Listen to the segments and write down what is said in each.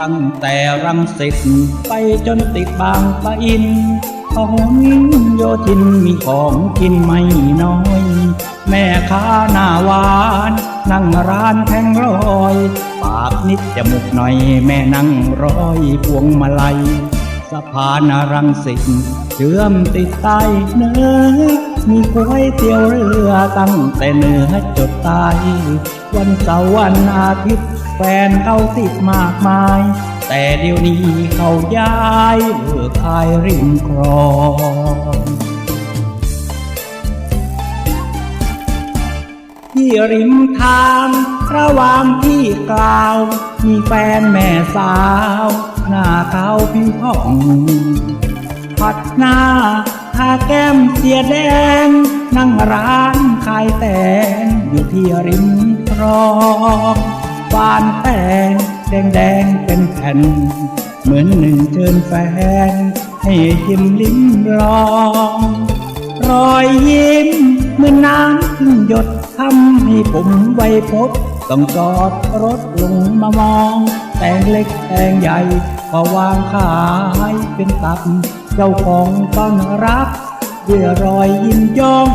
ตั้งแต่รังสิตไปจนติดบางปะอินพหลโยธินมีของกินไม่น้อย แม่ค้าหน้าหวาน นั่งร้านแทงรอย ปากนิดจมูกหน่อย แม่นั่งร้อยพวงมาลัยสะพานรังสิตเชื่อมติดใต้เนื้อมีก๋วยเตี๋ยวเรือตั้งแต่เหนือจดใต้วันเสาร์วันอาทิตย์ ฟนเขาติดมากมาย แต่เดี๋ยวนี้เขาย้ายเลิกขายริมคลองที่ริมทางระหว่างที่กล่าว มีแฟนแม่สาว หน้าขาวผิวผ่องผัดหน้าทาแก้มเสียแดง นั่งร้านขายแตงอยู่ที่ริมคลอง ฟานแตงแดงแดงเป็นแผ่น เหมือนหนึ่งเชิญแฟน ให้ชิมลิ้มลอง รอยยิ้มเหมือนน้ำขึ้นหยดทำให้ผมไวพบ ต้องจอดรถลงมามอง แต่งเล็กแต่งใหญ่ก็วางขายเป็นตับ เจ้าของต้อนรับด้วยรอยยิ้มย่อง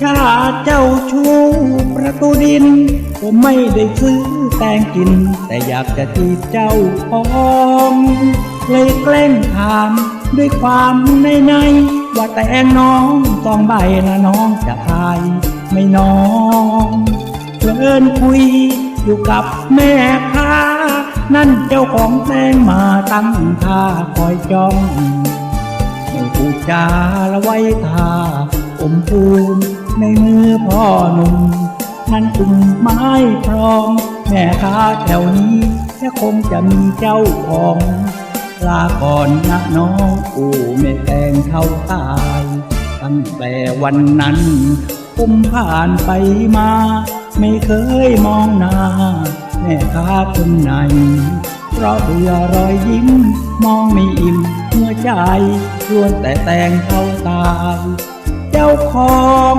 ชาเจ้าชูประตูดิน ผมไม่ได้ซื้อแตงกิน แต่อยากจะจีบเจ้าของเลยแกล้งถามด้วยความในในว่าแต่งน้องสองใบนะน้องจะทายไม่น้องเพลินคุยอยู่กับแม่ค้า นั่นเจ้าของแตงมาตั้งท่าคอยจ้องไม่พูดจาละไว้ตาอมพูนในมือพ่อหนุ่ม นั่นกลุ่มไม้พร้อม แม่ค้าแถวนี้จะคงจะมีเจ้าของลาก่อนนะน้องอูไม่แต่งเท่าตาย ตั้งแต่วันนั้นผมผ่านไปมา ไม่เคยมองหน้าแม่ค้าคนไหน เพราะเบื่อรอยยิ้ม มองไม่อิ่มหัวใจล้วนแต่แต่งเท่าตาย เจ้าของ